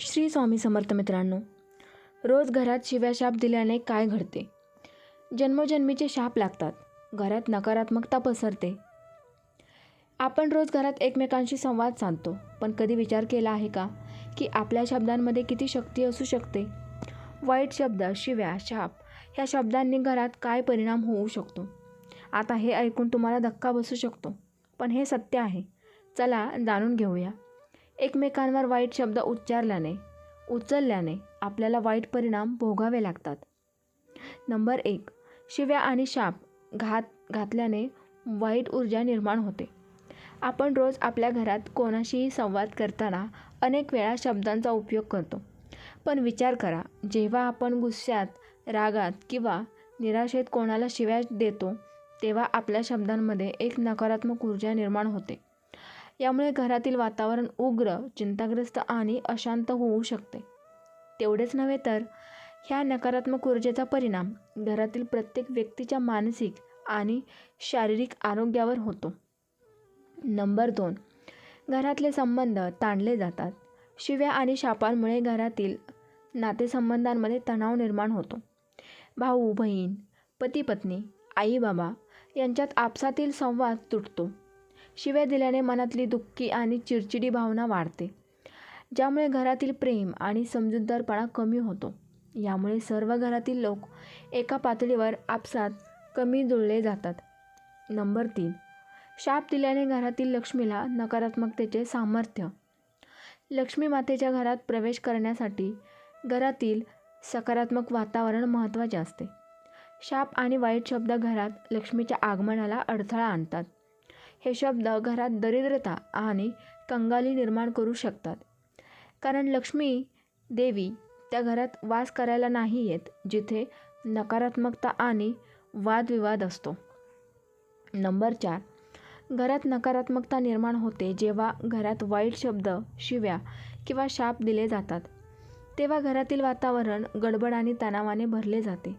श्री स्वामी समर्थ मित्रांनो रोज घरात शिव्या शाप दिल्याने काय घडते? जन्मोजन्मीचे शाप लागतात घरात नकारात्मकता पसरते. आपण रोज घरात एकमेकांशी संवाद साधतो पण कधी विचार केला आहे का की आपल्या शब्दांमध्ये किती शक्ती असू शकते? वाईट शब्द शिव्या शाप ह्या शब्दांनी घरात काय परिणाम होऊ शकतो? आता हे ऐकून तुम्हाला धक्का बसू शकतो पण हे सत्य आहे. चला जाणून घेऊया. एकमेकांवर वाईट शब्द उच्चारल्याने उचलल्याने आपल्याला वाईट परिणाम भोगावे लागतात. नंबर एक शिव्या आणि शाप घात घातल्याने वाईट ऊर्जा निर्माण होते. आपण रोज आपल्या घरात कोणाशीही संवाद करताना अनेक वेळा शब्दांचा उपयोग करतो. पण विचार करा जेव्हा आपण गुस्स्यात रागात किंवा निराशेत कोणाला शिव्या देतो तेव्हा आपल्या शब्दांमध्ये एक नकारात्मक ऊर्जा निर्माण होते. यामुळे घरातील वातावरण उग्र चिंताग्रस्त आणि अशांत होऊ शकते. तेवढेच नव्हे तर ह्या नकारात्मक ऊर्जेचा परिणाम घरातील प्रत्येक व्यक्तीच्या मानसिक आणि शारीरिक आरोग्यावर होतो. नंबर दोन घरातले संबंध ताणले जातात. शिव्या आणि शापांमुळे घरातील नातेसंबंधांमध्ये तणाव निर्माण होतो. भाऊ बहीण पती पत्नी आई बाबा यांच्यात आपसातील संवाद तुटतो. शिव्या दिल्याने मनातली दुःखी आणि चिडचिडी भावना वाढते. ज्यामुळे घरातील प्रेम आणि समजूतदारपणा कमी होतो. यामुळे सर्व घरातील लोक एका पातळीवर आपसात कमी जुळले जातात. नंबर तीन. शाप दिल्याने घरातील लक्ष्मीला नकारात्मकतेचे सामर्थ्य. लक्ष्मी मातेच्या घरात प्रवेश करण्यासाठी घरातील सकारात्मक वातावरण महत्त्वाचे असते. शाप आणि वाईट शब्द घरात लक्ष्मीच्या आगमनाला अडथळा आणतात. हे शब्द घरात दरिद्रता आणि कंगाली निर्माण करू शकतात. कारण लक्ष्मी देवी त्या घरात वास करायला नाही येत जिथे नकारात्मकता आणि वादविवाद असतो. नंबर चार. घरात नकारात्मकता निर्माण होते जेव्हा घरात वाईट शब्द शिव्या किंवा शाप दिले जातात. तेव्हा घरातील वातावरण गडबड आणि तणावाने भरले जाते.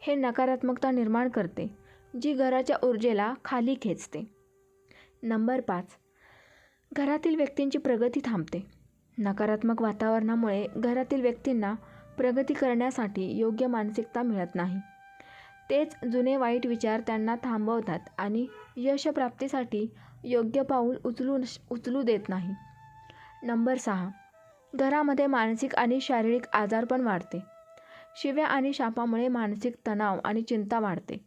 हे नकारात्मकता निर्माण करते जी घराच्या ऊर्जेला खाली खेचते. नंबर पाच. घरातील व्यक्तींची प्रगती थांबते. नकारात्मक वातावरणामुळे घरातील व्यक्तींना प्रगती करण्यासाठी योग्य मानसिकता मिळत नाही. तेच जुने वाईट विचार त्यांना थांबवतात आणि यशप्राप्तीसाठी योग्य पाऊल उचलू उचलू देत नाही. नंबर सहा. घरामध्ये मानसिक आणि शारीरिक आजार पण वाढते. शिव्या आणि शापामुळे मानसिक तणाव आणि चिंता वाढते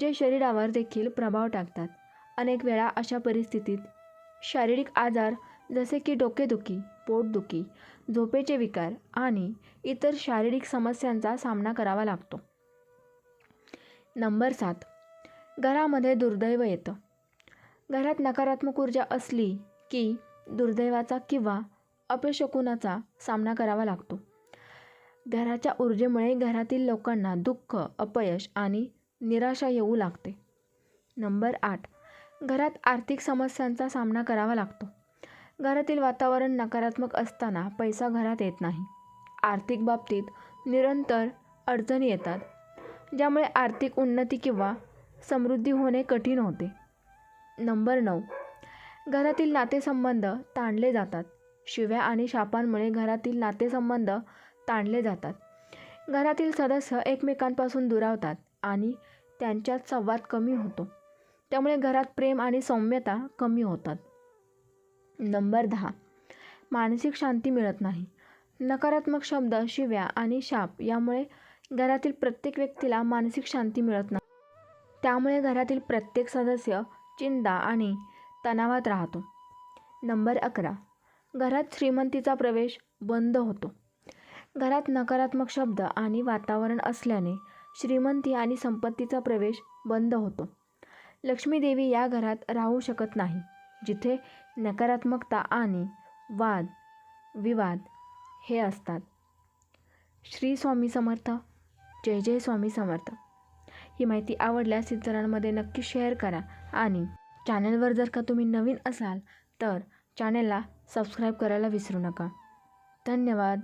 जे शरीरावर देखील प्रभाव टाकतात. अनेक वेळा अशा परिस्थितीत शारीरिक आजार जसे की डोकेदुखी पोटदुखी झोपेचे विकार आणि इतर शारीरिक समस्यांचा सामना करावा लागतो. नंबर सात. घरामध्ये दुर्दैव येतं. घरात नकारात्मक ऊर्जा असली की दुर्दैवाचा किंवा अपशकुनाचा सामना करावा लागतो. घराच्या ऊर्जेमुळे घरातील लोकांना दुःख अपयश आणि निराशा येऊ लागते. नंबर आठ. घरात आर्थिक समस्यांचा सामना करावा लागतो. घरातील वातावरण नकारात्मक असताना पैसा घरात येत नाही. आर्थिक बाबतीत निरंतर अडचणी येतात ज्यामुळे आर्थिक उन्नती किंवा समृद्धी होणे कठीण होते. नंबर नऊ. घरातील नातेसंबंध ताणले जातात. शिव्या आणि शापांमुळे घरातील नातेसंबंध ताणले जातात. घरातील सदस्य एकमेकांपासून दुरावतात आणि त्यांच्यात संवाद कमी होतो. त्यामुळे घरात प्रेम आणि सौम्यता कमी होतात. नंबर दहा. मानसिक शांती मिळत नाही. नकारात्मक शब्द शिव्या आणि शाप यामुळे घरातील प्रत्येक व्यक्तीला मानसिक शांती मिळत नाही. त्यामुळे घरातील प्रत्येक सदस्य चिंता आणि तणावात राहतो. नंबर अकरा. घरात श्रीमंतीचा प्रवेश बंद होतो. घरात नकारात्मक शब्द आणि वातावरण असल्याने श्रीमंती आणि संपत्तीचा प्रवेश बंद होतो. लक्ष्मीदेवी या घरात राहू शकत नाही जिथे नकारात्मकता आणि वाद विवाद हे असतात. श्री स्वामी समर्थ जय जय स्वामी समर्थ. ही माहिती आवडल्यास इतरांमध्ये नक्की शेअर करा आणि चॅनलवर जर का तुम्ही नवीन असाल तर चॅनलला सबस्क्राईब करायला विसरू नका. धन्यवाद.